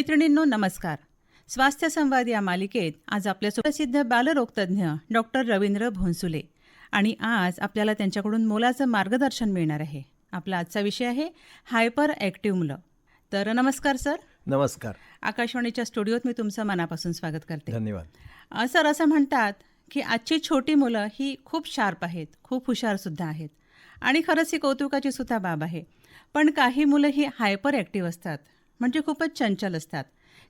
मैत्रिणींनो नमस्कार. स्वास्थ्य संवाद या मालिकेत आज आपल्या सुप्रसिद्ध बालरोगतज्ञ डॉक्टर रवींद्र भोंसुले आणि आज आपल्याला त्यांच्याकडून मोलाचं मार्गदर्शन मिळणार आहे. आपला आजचा विषय आहे हायपर ॲक्टिव्ह मुलं. तर नमस्कार सर. नमस्कार. आकाशवाणीच्या स्टुडिओत मी तुमचं मनापासून स्वागत करते. धन्यवाद. सर असं म्हणतात की आजची छोटी मुलं ही खूप शार्प आहेत खूप हुशारसुद्धा आहेत. आणि खरंच ही कौतुकाची सुद्धा बाब आहे. पण काही मुलं ही हायपर ॲक्टिव्ह असतात. म्हणजे खूपच चंचल असतात.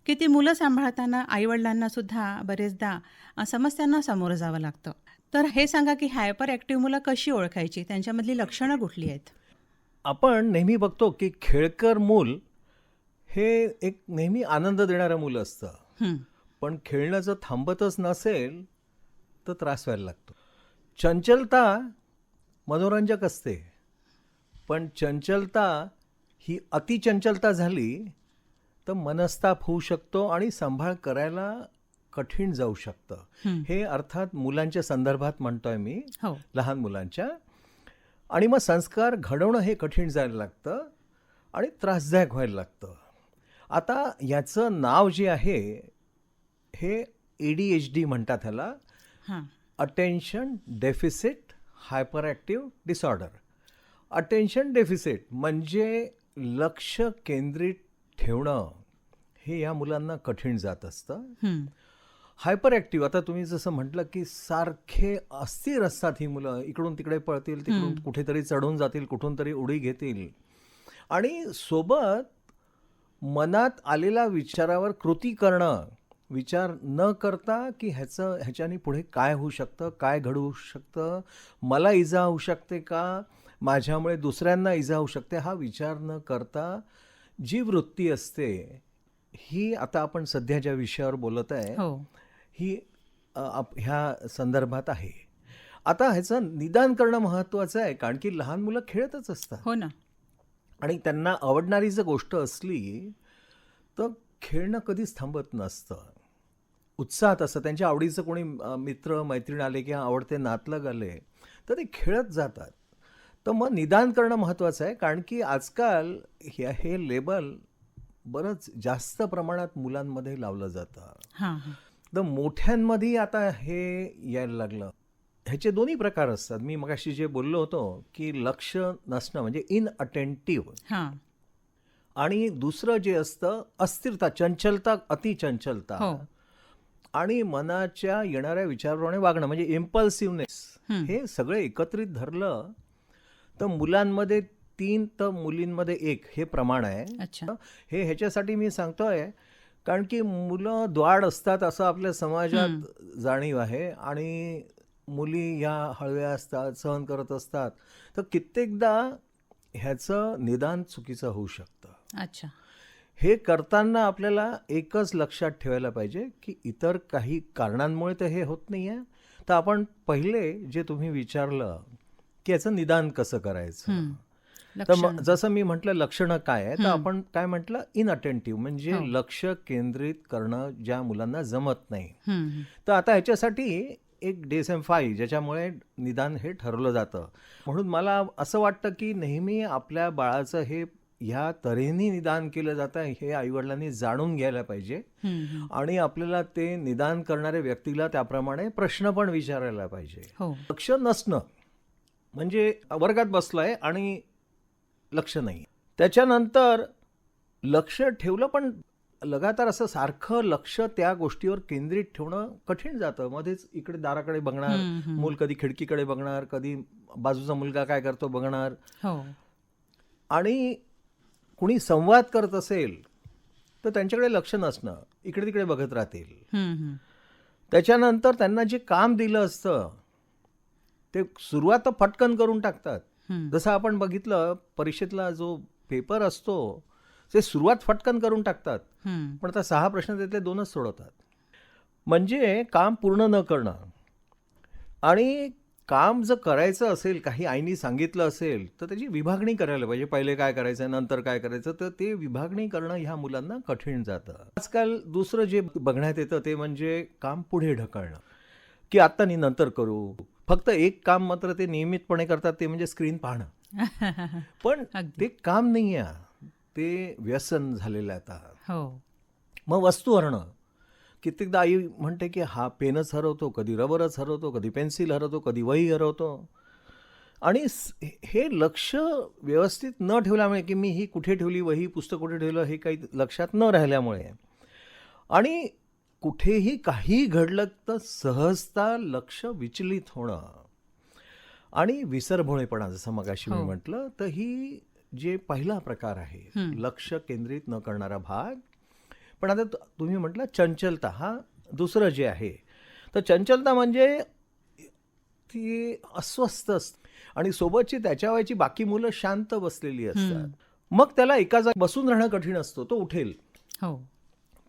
की ती मुलं सांभाळताना आईवडिलांना सुद्धा बरेचदा समस्यांना सामोरं जावं लागतं. तर हे सांगा की हायपर ॲक्टिव्ह मुलं कशी ओळखायची? त्यांच्यामधली लक्षणं कुठली आहेत? आपण नेहमी बघतो की खेळकर मूल हे एक नेहमी आनंद देणारं मूल असतं. पण खेळणं जर थांबतच नसेल तर त्रास व्हायला लागतो. चंचलता मनोरंजक असते. पण चंचलता ही अतिचंचलता झाली तर मनस्ताप होऊ शकतो आणि सांभाळ करायला कठीण जाऊ शकतं. हं. अर्थात मुलांच्या संदर्भात म्हणतोय मी. हो. लहान मुलांच्या. आणि मग संस्कार घडवणं हे कठीण जायला लागतं आणि त्रासदायक व्हायला लागतं. आता याचं नाव जे आहे हे ए डी एच डी म्हणतात ह्याला. हां. Attention deficit hyper active disorder attention deficit म्हणजे लक्ष केंद्रित ठेवणं हे या मुलांना कठीण जात असतं. हायपर ॲक्टिव्ह आता तुम्ही जसं म्हटलं की सारखे अस्थिर असतात ही मुलं इकडून तिकडे पळतील तिकडून कुठेतरी चढून जातील कुठून तरी उडी घेतील. आणि सोबत मनात आलेल्या विचारावर कृती करणं विचार न करता की ह्याचं ह्याच्याने पुढे काय होऊ शकतं काय घडू शकतं मला इजा होऊ शकते का माझ्यामुळे दुसऱ्यांना इजा होऊ शकते हा विचार न करता जी वृत्ती असते ही आता आपण सध्या ज्या विषयावर बोलत आहे हो. ही ह्या संदर्भात आहे. आता ह्याचं निदान करणं महत्त्वाचं आहे कारण की लहान मुलं खेळतच असतात. हो ना. आणि त्यांना आवडणारी जर गोष्ट असली तर खेळणं कधीच थांबत नसतं. उत्साहात असतं. त्यांच्या आवडीचं कोणी मित्र मैत्रीण आले किंवा आवडते नातलग आले तर ते खेळत जातात. तर मग निदान करणं महत्त्वाचं आहे कारण की आजकाल हे हे लेबल बरंच जास्त प्रमाणात मुलांमध्ये लावलं जातं. तर मोठ्यांमध्ये आता हे यायला लागलं. ह्याचे दोन्ही प्रकार असतात. मी मगाशी जे बोललो होतो की लक्ष नसणं म्हणजे इन अटेंटिव्ह हां. आणि दुसरं जे असतं अस्थिरता चंचलता अतिचंचलता. हो. आणि मनाच्या येणाऱ्या विचाराप्रमाणे वागणं म्हणजे इम्पल्सिव्हनेस. हे सगळे एकत्रित धरलं तर मुलांमध्ये तीन तर मुलींमध्ये एक हे प्रमाण आहे. अच्छा. हे ह्याच्यासाठी मी सांगतोय कारण की मुलं द्वाड असतात असं आपल्या समाजात जाणीव आहे आणि मुली ह्या हळव्या असतात सहन करत असतात तर कित्येकदा ह्याचं निदान चुकीचं होऊ शकतं. अच्छा. हे करताना आपल्याला एकच लक्षात ठेवायला पाहिजे की इतर काही कारणांमुळे तर हे होत नाही आहे तर आपण पहिले जे तुम्ही विचारलं की याचं निदान कसं करायचं. तर जसं मी म्हटलं लक्षणं काय आहे तर आपण काय म्हटलं? इन अटेंटिव्ह म्हणजे हो. लक्ष केंद्रित करणं ज्या मुलांना जमत नाही. तर आता ह्याच्यासाठी एक डेसएम फाय ज्याच्यामुळे निदान हे ठरवलं जातं. म्हणून मला असं वाटतं की नेहमी आपल्या बाळाचं हे ह्या तऱ्हेने निदान केलं जातं हे आईवडिलांनी जाणून घ्यायला पाहिजे. आणि आपल्याला ते निदान करणाऱ्या व्यक्तीला त्याप्रमाणे प्रश्न पण विचारायला पाहिजे. हो. लक्ष नसणं म्हणजे वर्गात बसलाय आणि लक्ष नाही त्याच्यानंतर लक्ष ठेवलं पण लगातार असं सारखं लक्ष त्या गोष्टीवर केंद्रित ठेवणं कठीण जातं. मध्येच इकडे दाराकडे बघणार. मूल कधी खिडकीकडे बघणार कधी बाजूचा मुलगा काय करतो बघणार. हो. आणि कुणी संवाद करत असेल तर त्यांच्याकडे लक्ष नसणं इकडे तिकडे बघत राहतील. त्याच्यानंतर त्यांना जे काम दिलं असतं ते सुरुवात फटकन करून टाकतात. जसं आपण बघितलं परीक्षेतला जो पेपर असतो ते सुरुवात फटकन करून टाकतात. पण आता सहा प्रश्न त्यातले दोनच सोडवतात. म्हणजे काम पूर्ण न करणं आणि काम जर करायचं असेल काही आईनी सांगितलं असेल तर त्याची विभागणी करायला पाहिजे. पहिले काय करायचं नंतर काय करायचं तर ते विभागणी करणं ह्या मुलांना कठीण जातं. आजकाल दुसरं जे बघण्यात येतं ते म्हणजे काम पुढे ढकलणं. की आत्ता नाही नंतर करू. फक्त एक काम मात्र ते नियमितपणे करतात ते म्हणजे स्क्रीन पाहणं. पण. ते काम नाही आहे ते व्यसन झालेलं आहे आता. हो. मग वस्तू हरणं. कित्येकदा आई म्हणते की हा पेनच हरवतो कधी रबरच हरवतो कधी पेन्सिल हरवतो कधी वही हरवतो. आणि हे लक्ष व्यवस्थित न ठेवल्यामुळे की मी ही कुठे ठेवली वही पुस्तक कुठे ठेवलं हे काही लक्षात न राहिल्यामुळे. आणि कुठेही काही घडलं तर सहजता लक्ष विचलित होणं. आणि विसरभोळेपणा जसं मगाशी मी हो. म्हटलं तर ही जे पहिला प्रकार आहे. लक्ष केंद्रित न करणारा भाग. पण आता तुम्ही म्हटलं चंचलता हा दुसरं जे आहे तर चंचलता म्हणजे ती अस्वस्थ असते. आणि सोबतची त्याच्या वयाची बाकी मुलं शांत बसलेली असतात. मग त्याला एका जागी बसून राहणं कठीण असतो तो उठेल. हो.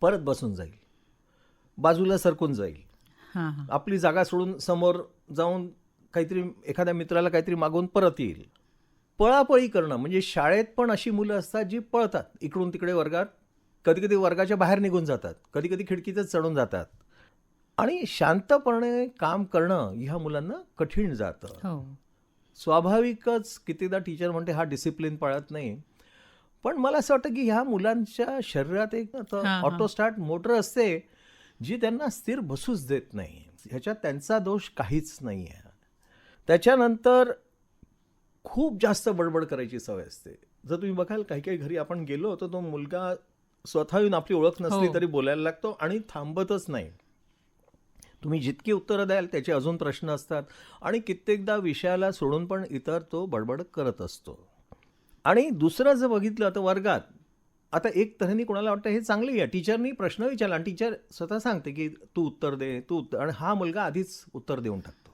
परत बसून जाईल. बाजूला सरकून जाईल. आपली जागा सोडून समोर जाऊन काहीतरी एखाद्या मित्राला काहीतरी मागून परत येईल. पळापळी करणं म्हणजे शाळेत पण अशी मुलं असतात जी पळतात. इकडून तिकडे वर्गात कधी कधी वर्गाच्या बाहेर निघून जातात कधी कधी खिडकीतच चढून जातात. आणि शांतपणे काम करणं ह्या मुलांना कठीण जातं. हो. स्वाभाविकच कितीदा टीचर म्हणते हा डिसिप्लिन पाळत नाही. पण मला असं वाटतं की ह्या मुलांच्या शरीरात एक. ऑटो स्टार्ट मोटर असते. जी त्यांना स्थिर बसूच देत नाही. ह्याच्यात त्यांचा दोष काहीच नाही आहे त्याच्यानंतर खूप जास्त बडबड करायची सवय असते. जर तुम्ही बघाल काही काही घरी आपण गेलो तर तो मुलगा स्वतः येऊन आपली ओळख नसली हो. तरी बोलायला लागतो आणि थांबतच नाही. तुम्ही जितकी उत्तरं द्याल त्याचे अजून प्रश्न असतात आणि कित्येकदा विषयाला सोडून पण इतर तो बडबड करत असतो. आणि दुसरं जर बघितलं तर वर्गात आता एक तऱ्हेने कोणाला वाटतं हे चांगली आहे. टीचरनी प्रश्न विचारला आणि टीचर स्वतः सांगते की तू उत्तर दे तू उत्तर आणि हा मुलगा आधीच उत्तर देऊन टाकतो.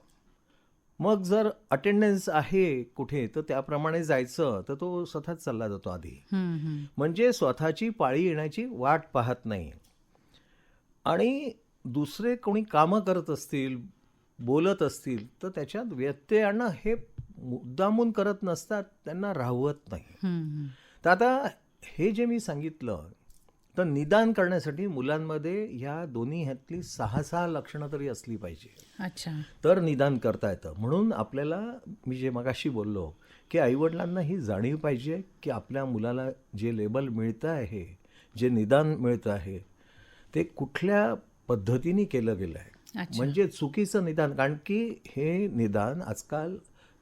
मग जर अटेंडन्स आहे कुठे तर त्याप्रमाणे जायचं तर तो स्वतःच चालला जातो आधी. म्हणजे स्वतःची पाळी येण्याची वाट पाहत नाही. आणि दुसरे कोणी कामं करत असतील बोलत असतील तर त्याच्यात व्यत्यय आणणं हे मुद्दामून करत नसतात त्यांना राहवत नाही. तर आता हे जे मी सांगितलं तर निदान करण्यासाठी मुलांमध्ये ह्या दोन्ही ह्यातली सहा सहा लक्षणं तरी असली पाहिजे. अच्छा. तर निदान करता येतं. म्हणून आपल्याला मी जे मगाशी बोललो की आईवडिलांना ही जाणीव पाहिजे की आपल्या मुलाला जे लेबल मिळतं आहे जे निदान मिळतं आहे ते कुठल्या पद्धतीने केलं गेलं आहे म्हणजे चुकीचं निदान कारण की हे निदान आजकाल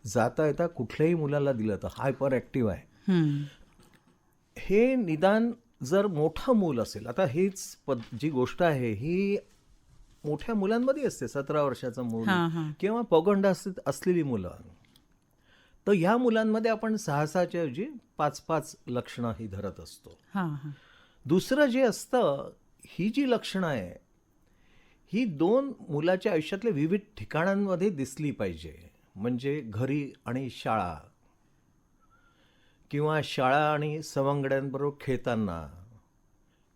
जाता येता कुठल्याही मुलाला दिलं तर हायपर ॲक्टिव्ह आहे हं. निदान जर मोठं मूल असेल आता हीच पद जी गोष्ट आहे ही मोठ्या मुलांमध्ये असते सतरा वर्षाचं मूल. किंवा पौगंड अस- असलेली मुलं तर ह्या मुलांमध्ये आपण सहा सहाच्या ऐवजी पाच पाच लक्षणं ही धरत असतो दुसरं जे असतं ही जी लक्षणं आहे ही दोन मुलाच्या आयुष्यातल्या विविध ठिकाणांमध्ये दिसली पाहिजे म्हणजे घरी आणि शाळा किंवा शाळा आणि सवंगड्यांबरोबर खेळताना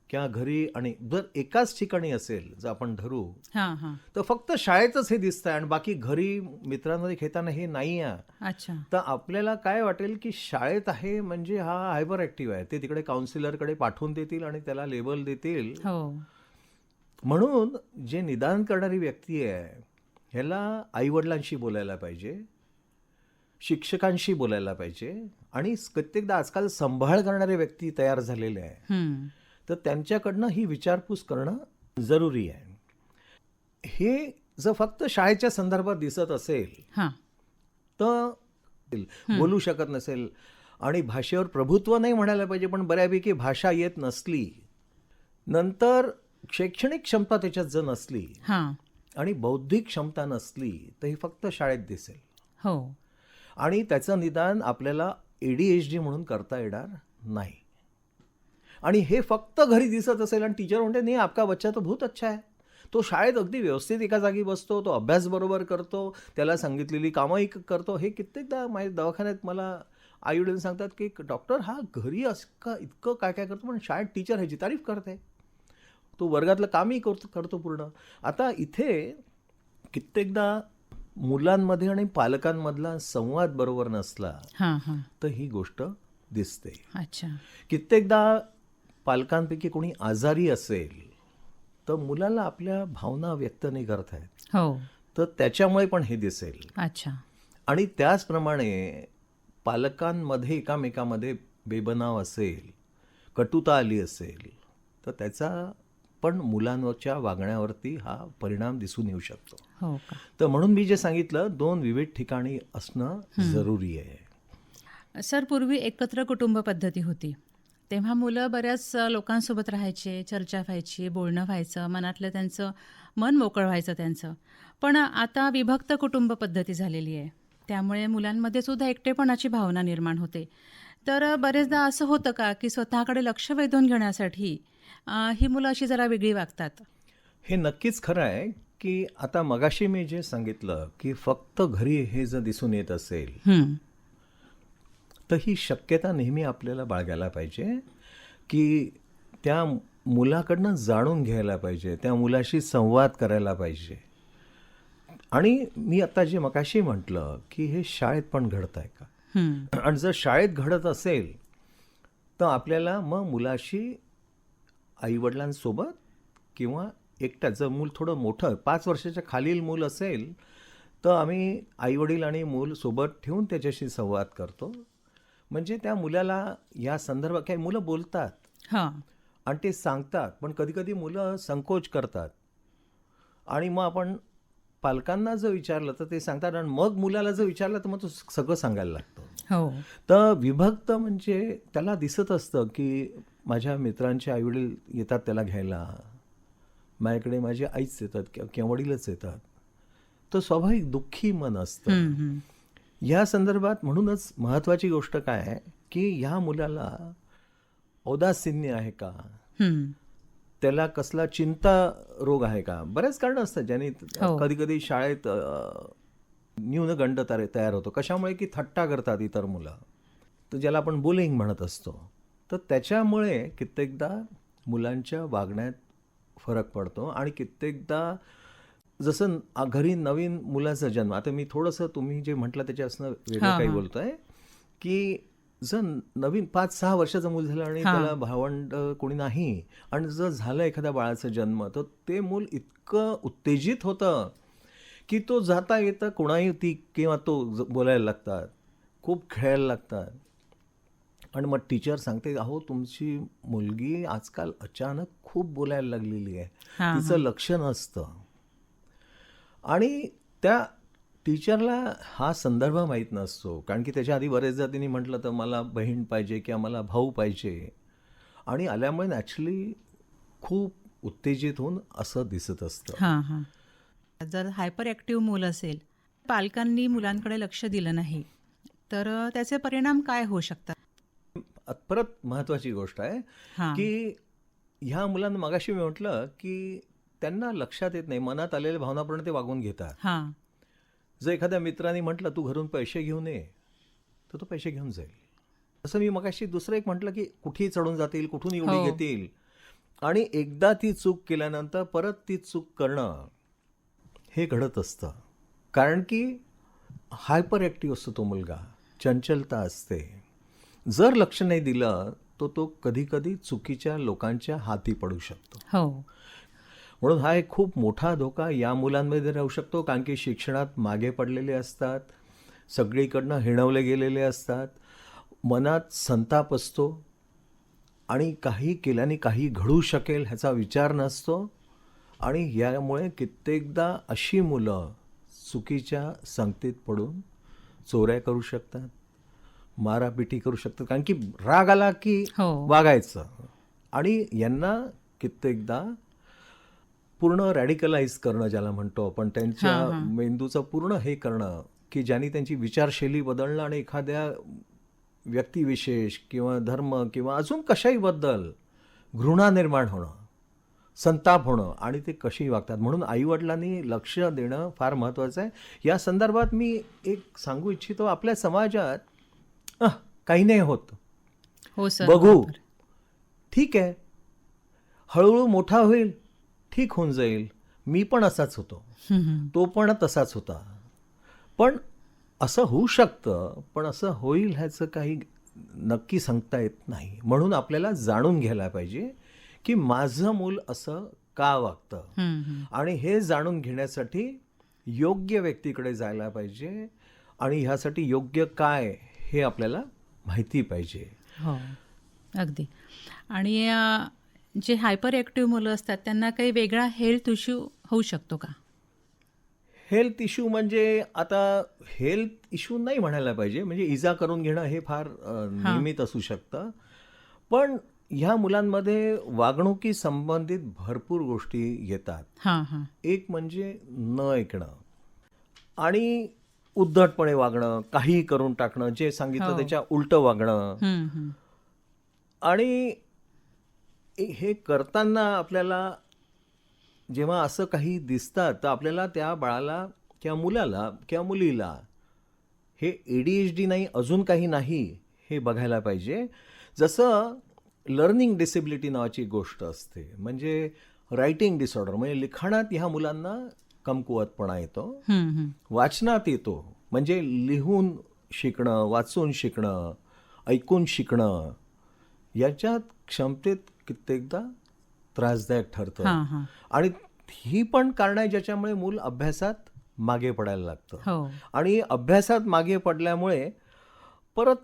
किंवा घरी आणि जर एकाच ठिकाणी असेल जर आपण धरू हां हां. तर फक्त शाळेतच हे दिसतंय आणि बाकी घरी मित्रांमध्ये खेळताना हे नाही आहे अच्छा. तर आपल्याला काय वाटेल की शाळेत आहे म्हणजे हा हायपर ॲक्टिव्ह आहे. ते तिकडे काउन्सिलरकडे पाठवून देतील आणि त्याला लेबल देतील. हो. म्हणून जे निदान करणारी व्यक्ती आहे ह्याला आईवडिलांशी बोलायला पाहिजे. शिक्षकांशी बोलायला पाहिजे. आणि कित्येकदा आजकाल संभाळ करणारे व्यक्ती तयार झालेले आहे. तर त्यांच्याकडनं ही विचारपूस करणं जरुरी आहे. हे जर फक्त शाळेच्या संदर्भात दिसत असेल तर बोलू शकत नसेल. आणि भाषेवर प्रभुत्व नाही म्हणायला पाहिजे पण बऱ्यापैकी भाषा येत नसली नंतर शैक्षणिक क्षमता त्याच्यात जर नसली आणि बौद्धिक क्षमता नसली तर ही फक्त शाळेत दिसेल. हो. आणि त्याचं निदान आपल्याला ए डी एच डी म्हणून करता येणार नाही. आणि हे फक्त घरी दिसत असेल आणि टीचर म्हणते नाही आपका बच्चा तो बहुत अच्छा आहे तो शाळेत अगदी व्यवस्थित एका जागी बसतो तो अभ्यास बरोबर करतो त्याला सांगितलेली कामंही करतो. हे कित्येकदा माझ्या दवाखान्यात मला आईवडील सांगतात की डॉक्टर हा घरी असं इतकं काय काय करतो पण शाळेत टीचर ह्याची तारीफ करते. तो वर्गातलं कामही करतो करतो पूर्ण. आता इथे कित्येकदा मुलांमध्ये आणि पालकांमधला संवाद बरोबर नसला तर ही गोष्ट दिसते. अच्छा. कित्येकदा पालकांपैकी कोणी आजारी असेल तर मुलाला आपल्या भावना व्यक्त नाही करत आहेत हो. तर त्याच्यामुळे पण हे दिसेल. अच्छा. आणि त्याचप्रमाणे पालकांमध्ये एकामेकामध्ये बेबनाव असेल कटुता आली असेल तर त्याचा पण मुलांवरच्या वागण्यावरती हा परिणाम दिसून येऊ शकतो. हो का? तर म्हणून मी जे सांगितलं दोन विविध ठिकाणी असणं जरुरी आहे. सर पूर्वी एकत्र कुटुंब पद्धती होती. तेव्हा मुलं बऱ्याच लोकांसोबत राहायचे चर्चा व्हायची बोलणं व्हायचं मनातलं त्यांचं मन मोकळं व्हायचं त्यांचं. पण आता विभक्त कुटुंब पद्धती झालेली आहे. त्यामुळे मुलांमध्ये सुद्धा एकटेपणाची भावना निर्माण होते. तर बरेचदा असं होतं का की स्वतःकडे लक्ष वेधून घेण्यासाठी ही मुलं अशी जरा वेगळी वागतात? हे नक्कीच खरं आहे. की आता मगाशी मी जे सांगितलं की फक्त घरी हे जर दिसून येत असेल. तर ही शक्यता नेहमी आपल्याला बाळगायला पाहिजे की त्या मुलाकडनं जाणून घ्यायला पाहिजे त्या मुलाशी संवाद करायला पाहिजे आणि मी आता जे मगाशी म्हटलं की हे शाळेत पण घडत आहे का. आणि जर शाळेत घडत असेल तर आपल्याला मग मुलाशी आईवडिलांसोबत किंवा एकट्यात जर मूल थोडं मोठं पाच वर्षाच्या खालील मूल असेल तर आम्ही आईवडील आणि मूल सोबत ठेवून त्याच्याशी संवाद करतो. म्हणजे त्या मुलाला या संदर्भात काही मुलं बोलतात. हां. आणि ते सांगतात पण कधीकधी मुलं संकोच करतात. आणि मग आपण पालकांना जर विचारलं तर ते सांगतात आणि मग मुलाला जर विचारलं तर मग तो सगळं सांगायला लागतो. हो. तर विभक्त म्हणजे त्याला दिसत असतं की माझ्या मित्रांचे आईवडील येतात त्याला घ्यायला. माझ्याकडे माझे आईच येतात किंवा वडीलच येतात. तर स्वाभाविक दुःखी मन असतं. या संदर्भात म्हणूनच महत्त्वाची गोष्ट काय आहे की ह्या मुलाला औदासिन्य आहे का. त्याला कसला चिंता रोग आहे का? बरेच कारणं असतात ज्यांनी हो. कधी कधी शाळेत अ, न्यूनगंड तयार तयार होतो. कशामुळे की थट्टा करतात इतर मुलं. तर ज्याला आपण बुलिंग म्हणत असतो. तर त्याच्यामुळे कित्येकदा मुलांच्या वागण्यात फरक पडतो आणि कित्येकदा जसं घरी नवीन मुलाचा जन्म आता मी थोडंसं तुम्ही जे म्हटलं त्याच्यापासून वेगळं काही. बोलतोय की जर नवीन पाच सहा वर्षाचं मूल झालं आणि. त्याला भावंड कोणी नाही आणि जर झालं एखाद्या बाळाचा जन्म तर ते मूल इतकं उत्तेजित होतं की तो जाता येतं कोणाही ती किंवा तो बोलायला लागतात खूप खेळायला लागतात आणि मग टीचर सांगते अहो तुमची मुलगी आजकाल अचानक खूप बोलायला लागलेली आहे. तिचं लक्ष नसतं आणि त्या टीचरला हा संदर्भ माहीत नसतो. कारण की त्याच्या आधी बरेचदा तिने म्हटलं तर मला बहीण पाहिजे किंवा मला भाऊ पाहिजे. आणि आल्यामुळे नॅचरली खूप उत्तेजित होऊन असं दिसत असतं. हां हां. जर हायपर ॲक्टिव्ह मूल असेल पालकांनी मुलांकडे लक्ष दिलं नाही तर त्याचे परिणाम काय होऊ शकतात? परत महत्वाची गोष्ट आहे की ह्या मुलांना मगाशी मी म्हटलं की त्यांना लक्षात येत नाही मनात आलेल्या भावनाप्रमाणे ते वागून घेतात. हां. जर एखाद्या मित्राने म्हटलं तू घरून पैसे घेऊन ये तर तो पैसे घेऊन जाईल. असं मी मगाशी दुसरं एक म्हटलं की कुठेही चढून जातील कुठूनही उडी हो. घेतील. आणि एकदा ती चूक केल्यानंतर परत ती चूक करणं हे घडत असतं. कारण की हायपर ॲक्टिव्ह असतो तो मुलगा चंचलता असते. जर लक्ष नाही दिलं तो तो कधी कधी चुकीच्या लोकांच्या हाती पडू शकतो. हो. म्हणून हा एक खूप मोठा धोका या मुलांमध्ये राहू शकतो कारण की शिक्षणात मागे पडलेले असतात सगळीकडनं हिणवले गेलेले असतात मनात संताप असतो आणि काही केल्याने काही घडू शकेल ह्याचा विचार नसतो आणि यामुळे कित्येकदा अशी मुलं चुकीच्या संगतीत पडून चोऱ्या करू शकतात. मारापिटी करू शकतात. कारण की राग आला की हो. वागायचं. आणि यांना कित्येकदा पूर्ण रॅडिकलाइज करणं ज्याला म्हणतो आपण त्यांच्या. मेंदूचं पूर्ण हे करणं की ज्यांनी त्यांची विचारशैली बदलणं आणि एखाद्या व्यक्तिविशेष किंवा धर्म किंवा अजून कशाही बद्दल घृणा निर्माण होणं संताप होणं आणि ते कशी वागतात. म्हणून आईवडिलांनी लक्ष देणं फार महत्त्वाचं आहे. या संदर्भात मी एक सांगू इच्छितो आपल्या समाजात "अह, काही नाही होत. हो सर. बघू. ठीक आहे. हळूहळू मोठा होईल ठीक होऊन जाईल. मी पण असाच होतो. तो पण तसाच होता. पण असं होऊ शकतं पण असं होईल ह्याचं काही नक्की सांगता येत नाही. म्हणून आपल्याला जाणून घ्यायला पाहिजे की माझं मूल असं का वागतं. आणि हे जाणून घेण्यासाठी योग्य व्यक्तीकडे जायला पाहिजे. आणि ह्यासाठी योग्य काय? हे आपल्याला माहिती पाहिजे. हो अगदी. आणि जे हायपर ॲक्टिव्ह मुलं असतात त्यांना काही वेगळा हेल्थ इश्यू होऊ शकतो का? हेल्थ इश्यू म्हणजे आता हेल्थ इश्यू नाही म्हणायला पाहिजे. म्हणजे इजा करून घेणं हे फार नियमित असू शकतं. पण ह्या मुलांमध्ये वागणुकी संबंधित भरपूर गोष्टी येतात. हां हां. एक म्हणजे न ऐकणं. आणि उद्धटपणे वागणं काहीही करून टाकणं जे सांगितलं हो. त्याच्या उलटं वागणं. आणि हे करताना आपल्याला जेव्हा असं काही दिसतं तर आपल्याला त्या बाळाला किंवा मुलाला किंवा मुलीला हे ए डी एच डी नाही अजून काही नाही हे बघायला पाहिजे जसं लर्निंग डिसेबिलिटी नावाची गोष्ट असते म्हणजे रायटिंग डिसऑर्डर म्हणजे लिखाणात ह्या मुलांना कमकुवतपणा येतो. वाचनात येतो. म्हणजे लिहून शिकणं वाचून शिकणं ऐकून शिकणं याच्यात क्षमतेत कित्येकदा त्रासदायक ठरतं. आणि ही पण कारण आहे ज्याच्यामुळे मूल अभ्यासात मागे पडायला लागतं. हो. आणि अभ्यासात मागे पडल्यामुळे परत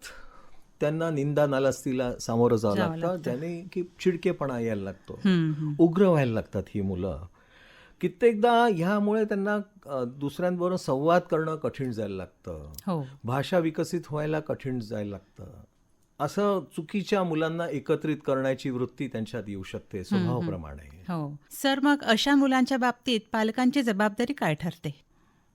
त्यांना निंदा नालस्तीला सामोरं जावं लागतं. त्याने की चिडकेपणा यायला लागतो. उग्र व्हायला लागतात ही मुलं. कित्येकदा ह्यामुळे त्यांना दुसऱ्यांबरोबर संवाद करणं कठीण जायला लागतं. हो. भाषा विकसित व्हायला कठीण जायला लागतं. असं चुकीच्या मुलांना एकत्रित करण्याची वृत्ती त्यांच्यात येऊ शकते स्वभावाप्रमाणे. हो. सर मग अशा मुलांच्या बाबतीत पालकांची जबाबदारी काय ठरते?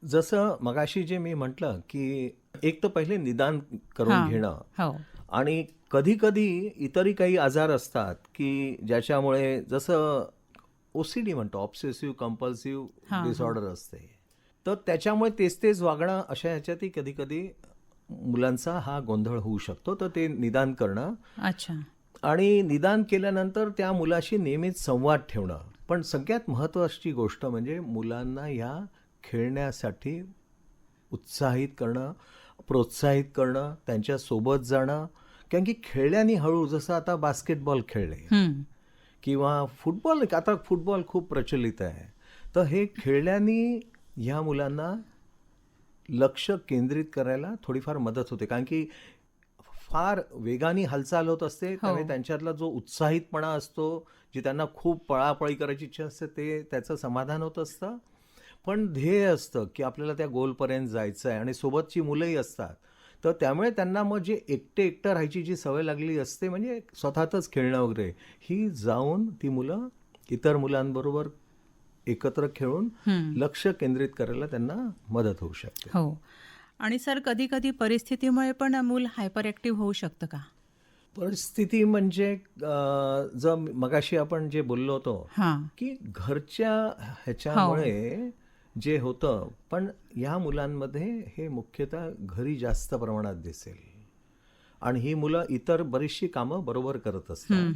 जसं मगाशी जे मी म्हटलं की एक तर पहिले निदान करून. घेणं. हो. आणि कधी कधी इतरही काही आजार असतात की ज्याच्यामुळे जसं ओ सी डी म्हणतो ऑब्सेसिव्ह कंपल्सिव्ह डिसऑर्डर असते. तर त्याच्यामुळे तेच तेच वागणं अशा ह्याच्यातही कधी कधी मुलांचा हा गोंधळ होऊ शकतो. तर ते निदान करणं अच्छा. आणि निदान केल्यानंतर त्या मुलाशी नेहमीच संवाद ठेवणं. पण सगळ्यात महत्त्वाची गोष्ट म्हणजे मुलांना ह्या खेळण्यासाठी उत्साहित करणं प्रोत्साहित करणं त्यांच्यासोबत जाणं. कारण की खेळल्याने हळू जसं आता बास्केटबॉल खेळले. किंवा फुटबॉल आता फुटबॉल खूप प्रचलित आहे. तर हे खेळल्याने ह्या मुलांना लक्ष केंद्रित करायला थोडीफार मदत होते. कारण की फार वेगाने हालचाल होत असते त्यामुळे त्यांच्यातला जो उत्साहितपणा असतो जे त्यांना खूप पळापळी करायची इच्छा असते ते त्याचं समाधान होत असतं. पण ध्येय असतं की आपल्याला त्या गोलपर्यंत जायचं आहे आणि सोबतची मुलंही असतात. तर त्यामुळे त्यांना मग जे एकटे एकटं राहायची जी सवय लागली असते म्हणजे स्वतःतच खेळणं वगैरे ही जाऊन ती मुलं इतर मुलांबरोबर एकत्र खेळून हं. लक्ष केंद्रित करायला त्यांना मदत होऊ शकते. हो. आणि सर कधी कधी परिस्थितीमुळे पण मूल हायपर ॲक्टिव्ह होऊ शकतं का? परिस्थिती म्हणजे जर मगाशी आपण जे बोललो होतो हां. की घरच्या ह्याच्यामुळे जे होतं पण या मुलांमध्ये हे मुख्यतः घरी जास्त प्रमाणात दिसेल. आणि ही मुलं इतर बरीचशी कामं बरोबर करत असतात.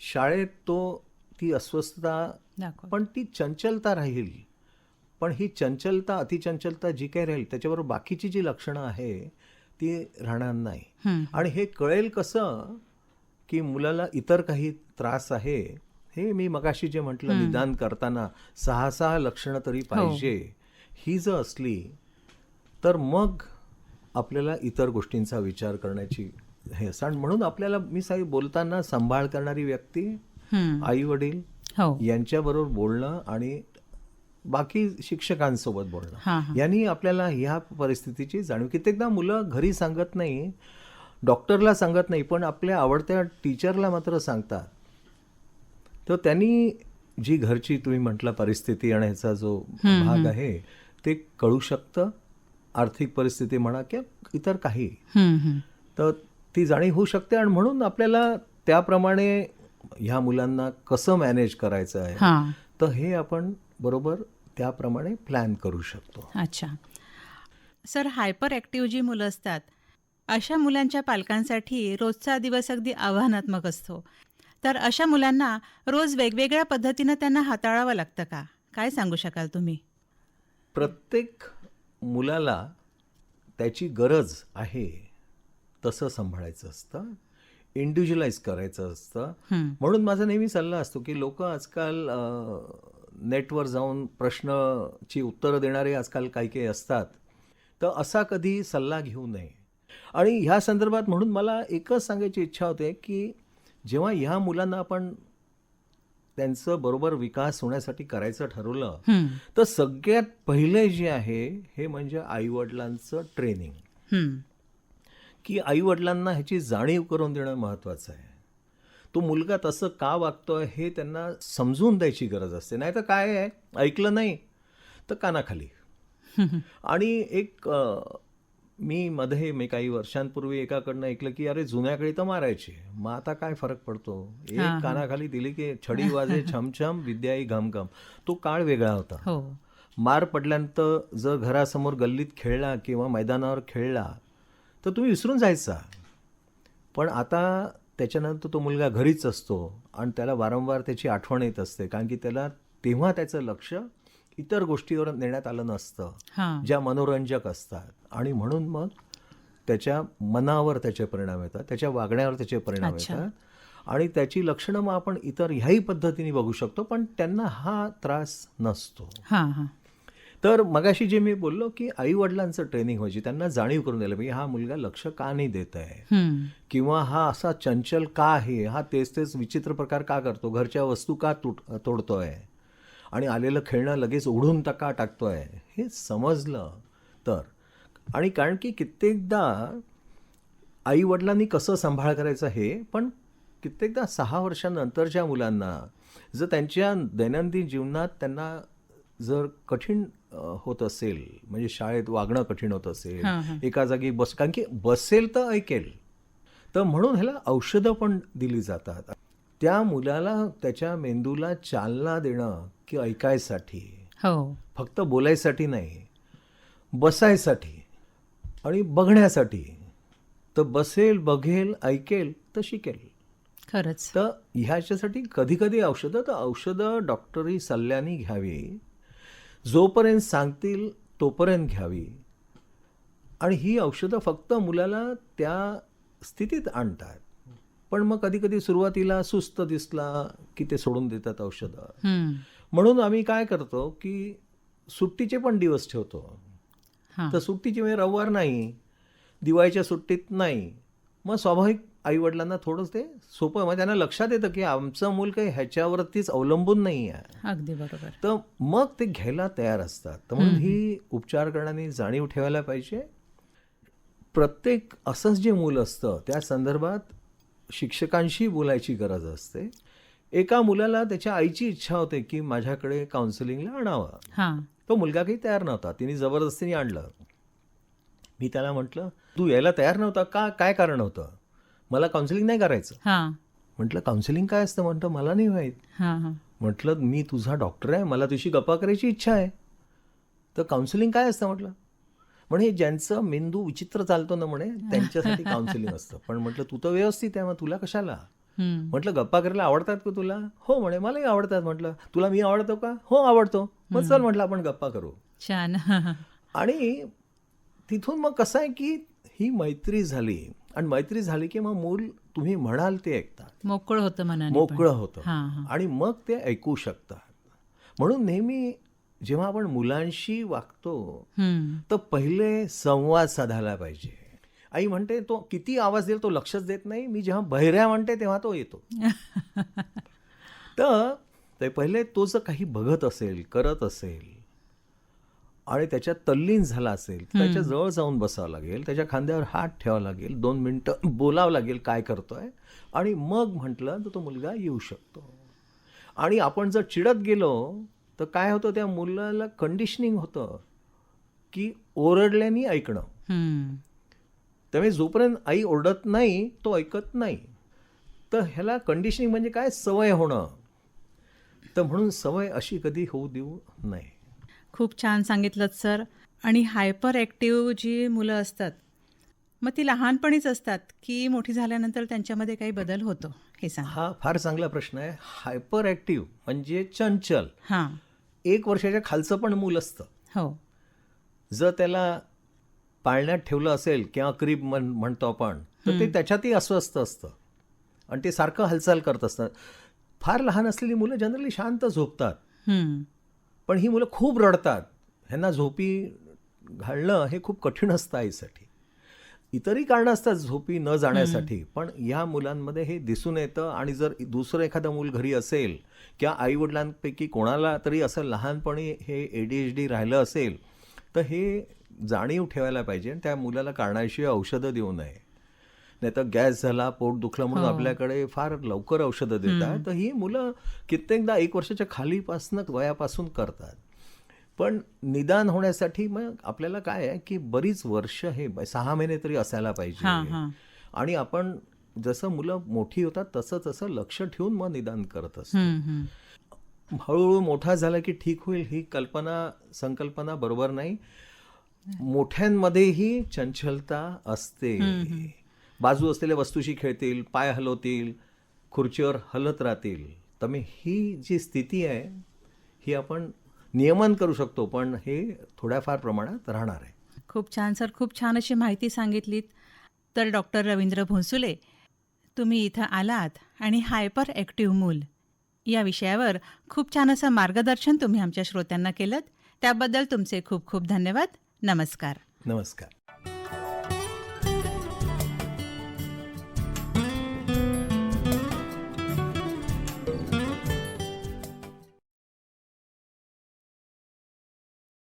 शाळेत तो ती अस्वस्थता पण ती चंचलता राहील. पण ही चंचलता अतिचंचलता जी काही राहील त्याच्याबरोबर बाकीची जी लक्षणं आहे ती राहणार नाही. आणि हे कळेल कसं की मुलाला इतर काही त्रास आहे हे मी मगाशी जे म्हटलं निदान करताना सहा सहा लक्षणं तरी पाहिजे. ही जर असली तर मग आपल्याला इतर गोष्टींचा विचार करण्याची हे असं. आणि म्हणून आपल्याला मी सांगितलं बोलताना सांभाळ करणारी व्यक्ती हं. आई वडील हो. यांच्याबरोबर बोलणं आणि बाकी शिक्षकांसोबत बोलणं. हां हां. यांनी आपल्याला ह्या परिस्थितीची जाणीव. कित्येकदा मुलं घरी सांगत नाही डॉक्टरला सांगत नाही पण आपल्या आवडत्या टीचरला मात्र सांगतात. तर त्यांनी जी घरची तुम्ही म्हटला परिस्थिती आणि ह्याचा जो भाग आहे ते कळू शकतं आर्थिक परिस्थिती म्हणा किंवा इतर काही. तर ती जाणीव होऊ शकते आणि म्हणून आपल्याला त्याप्रमाणे ह्या मुलांना कसं मॅनेज करायचं आहे हां. तर हे आपण बरोबर त्याप्रमाणे प्लॅन करू शकतो. अच्छा. सर हायपर ॲक्टिव्ह जी मुलं असतात अशा मुलांच्या पालकांसाठी रोजचा दिवस अगदी आव्हानात्मक असतो. तर अशा मुलांना रोज वेगवेगळ्या पद्धतीनं त्यांना हाताळावं लागतं का? काय सांगू शकाल तुम्ही? प्रत्येक मुलाला त्याची गरज आहे तसं सांभाळायचं असतं इंडिव्हिज्युअलाइज करायचं असतं. म्हणून माझा नेहमी सल्ला असतो की लोक आजकाल नेटवर जाऊन प्रश्नची उत्तरं देणारे आजकाल काही काही असतात. तर असा कधी सल्ला घेऊ नये. आणि ह्या संदर्भात म्हणून मला एकच सांगायची इच्छा होते की जेव्हा ह्या मुलांना आपण त्यांचं बरोबर विकास होण्यासाठी करायचं ठरवलं तर सगळ्यात पहिले जे आहे हे म्हणजे आईवडिलांचं ट्रेनिंग. की आईवडिलांना ह्याची जाणीव करून देणं महत्त्वाचं आहे. तो मुलगा तसं का वागतोय हे त्यांना समजून द्यायची गरज असते. नाही तर काय आहे? ऐकलं नाही तर कानाखाली. आणि एक मी मध्ये मी काही वर्षांपूर्वी एकाकडनं ऐकलं की अरे जुन्या काळी तर मारायचे. मग आता काय फरक पडतो? एक. कानाखाली दिली की छडी वाजे छमछम विद्याई घमघम. तो काळ वेगळा होता. हो. मार पडल्यानंतर जर घरासमोर गल्लीत खेळला किंवा मैदानावर खेळला तर तुम्ही विसरून जायचा. पण आता त्याच्यानंतर तो मुलगा घरीच असतो आणि त्याला वारंवार त्याची आठवण येत असते कारण की त्याला तेव्हा त्याचं लक्ष इतर गोष्टीवर नेण्यात आलं नसतं हा. ज्या मनोरंजक असतात. आणि म्हणून मग त्याच्या मनावर त्याचे परिणाम येतात त्याच्या वागण्यावर त्याचे परिणाम. येतात. आणि त्याची लक्षणं मग आपण इतर ह्याही पद्धतीने बघू शकतो पण त्यांना हा त्रास नसतो. हा हा. तर मगाशी जे मी बोललो की आई वडिलांचं ट्रेनिंग व्हायची त्यांना जाणीव करून द्यायला पाहिजे हा मुलगा लक्ष का नाही देत आहे? किंवा हा असा चंचल का आहे? हा तेच तेच विचित्र प्रकार का करतो? घरच्या वस्तू का तुट तोडतोय? आणि आलेलं खेळणं लगेच उडून टाका टाकतोय हे समजलं. तर आणि कारण की कित्येकदा आई वडिलांनी कसं सांभाळ करायचं हे पण कित्येकदा सहा वर्षानंतरच्या मुलांना जर त्यांच्या दैनंदिन जीवनात त्यांना जर कठीण होत असेल म्हणजे शाळेत वागणं कठीण होत असेल. एका जागी बस कारण की बसेल तर ऐकेल. तर म्हणून ह्याला औषधं पण दिली जातात. त्या मुलाला त्याच्या मेंदूला चालना देणं की ऐकायसाठी. हो. फक्त बोलायसाठी नाही बसायसाठी आणि बघण्यासाठी. तर बसेल बघेल ऐकेल तर शिकेल. खरंच. तर ह्याच्यासाठी कधी कधी औषधं तर औषधं डॉक्टरी सल्ल्याने घ्यावी. जोपर्यंत सांगतील तोपर्यंत घ्यावी. आणि ही औषधं फक्त मुलाला त्या स्थितीत आणतात. पण मग कधी कधी सुरुवातीला सुस्त दिसला की ते सोडून देतात औषधं. म्हणून आम्ही काय करतो की सुट्टीचे पण दिवस ठेवतो. तर सुट्टीची म्हणजे रविवार नाही दिवाळीच्या सुट्टीत नाही. मग स्वाभाविक आईवडिलांना थोडंच ते सोपं. मग त्यांना लक्षात येतं की आमचं मूल काही ह्याच्यावरतीच अवलंबून नाही आहे. अगदी बरोबर. तर मग ते घ्यायला तयार असतात. तर म्हणून ही उपचार करण्याने जाणीव ठेवायला पाहिजे. प्रत्येक असंच जे मूल असतं त्या संदर्भात शिक्षकांशी बोलायची गरज असते. एका मुलाला त्याच्या आईची इच्छा होते की माझ्याकडे काउन्सिलिंगला आणावं. हा. तो मुलगा काही तयार नव्हता. तिने जबरदस्तीने आणलं. मी त्याला म्हटलं तू यायला तयार नव्हता का? काय कारण होतं? मला काउन्सिलिंग नाही करायचं. म्हटलं काउन्सिलिंग काय असतं? म्हणतं मला नाही माहीत. म्हटलं मी तुझा डॉक्टर आहे. मला तुझी गप्पा करायची इच्छा आहे. तर काउन्सिलिंग काय असतं? म्हटलं म्हणे ज्यांचं मेंदू विचित्र चालतो ना म्हणे त्यांच्यासाठी काउन्सिलिंग असतं. पण म्हटलं तू तर व्यवस्थित आहे मग तुला कशाला? म्हटलं गप्पा करायला आवडतात का तुला? हो म्हणे मलाही आवडतात. म्हटलं तुला मी आवडतो का? हो आवडतो. मग चल म्हटलं आपण गप्पा करू. छान. आणि तिथून मग कसं आहे की ही मैत्री झाली. आणि मैत्री झाली की मग मूल तुम्ही म्हणाल ते ऐकतात. मोकळं होतं. मोकळं होतं. आणि मग ते ऐकू शकतात. म्हणून नेहमी जेव्हा आपण मुलांशी वागतो तर पहिले संवाद साधायला पाहिजे. आई म्हणते तो किती आवाज देईल तो लक्षच देत नाही. मी जेव्हा बहिऱ्या म्हणते तेव्हा तो येतो. तर ते पहिले तो जर काही बघत असेल करत असेल आणि त्याच्यात तल्लीन झाला असेल त्याच्याजवळ जाऊन बसावं लागेल. त्याच्या खांद्यावर हात ठेवावा लागेल. दोन मिनटं बोलावं लागेल काय करतोय? आणि मग म्हटलं तर तो मुलगा येऊ शकतो. आणि आपण जर चिडत गेलो तर काय होतं त्या मुलाला कंडिशनिंग होतं की ओरडल्याने ऐकणं. त्यामुळे जोपर्यंत आई ओरडत नाही तो ऐकत नाही. तर ह्याला कंडिशनिंग म्हणजे काय? सवय होणं. तर म्हणून सवय अशी कधी होऊ देऊ नये. खूप छान सांगितलं सर. आणि हायपर ॲक्टिव्ह जी मुलं असतात मग ती लहानपणीच असतात की मोठी झाल्यानंतर त्यांच्यामध्ये काही बदल होतो हे सांग. हा फार चांगला प्रश्न आहे. हायपर ॲक्टिव्ह म्हणजे चंचल. हां. एक वर्षाच्या खालचं पण मूल असतं. हो. जर त्याला पाळण्यात ठेवलं असेल किंवा क्रीब म्हण म्हणतो आपण तर ते त्याच्यातही अस्वस्थ असतं. आणि ते सारखं हालचाल करत असतात. फार लहान असलेली मुलं जनरली शांत झोपतात. पण ही मुलं खूप रडतात. ह्यांना झोपी घालणं हे खूप कठीण असतं आईसाठी. इतरही कारणं असतात झोपी न जाण्यासाठी. पण या मुलांमध्ये हे दिसून येतं आणि जर दुसरं एखादं मूल घरी असेल किंवा आईवडिलांपैकी कोणाला तरी असं लहानपणी हे एडीएचडी राहिलं असेल तर हे जाणीव ठेवायला पाहिजे आणि त्या मुलाला कारणाशिवाय औषधं देऊ नये. नाही तर गॅस झाला पोट दुखलं म्हणून आपल्याकडे फार लवकर औषधं देतात. तर ही मुलं कित्येकदा एक वर्षाच्या खालीपासनं वयापासून करतात. पण निदान होण्यासाठी मग आपल्याला काय आहे की बरीच वर्ष हे सहा महिने तरी असायला पाहिजे. आणि आपण जसं मुलं मोठी होतात तसं तसं लक्ष ठेवून मग निदान करत असतो. हळूहळू मोठा झाला की ठीक होईल ही कल्पना संकल्पना बरोबर नाही. मोठ्यांमध्येही चंचलता असते. बाजू असलेल्या वस्तूशी खेळतील पाय हलवतील खुर्चीवर हलत राहतील. तर मग ही जी स्थिती आहे ही आपण नियमन करू शकतो पण हे थोड्याफार प्रमाणात राहणार आहे. खूप छान सर. खूप छान अशी माहिती सांगितलीत. तर डॉक्टर रवींद्र भोंसुले तुम्ही इथं आलात आणि हायपर ॲक्टिव्ह मूल. या विषयावर खूप छान असं मार्गदर्शन तुम्ही आमच्या श्रोत्यांना केलं त्याबद्दल तुमचे खूप खूप धन्यवाद. नमस्कार. नमस्कार.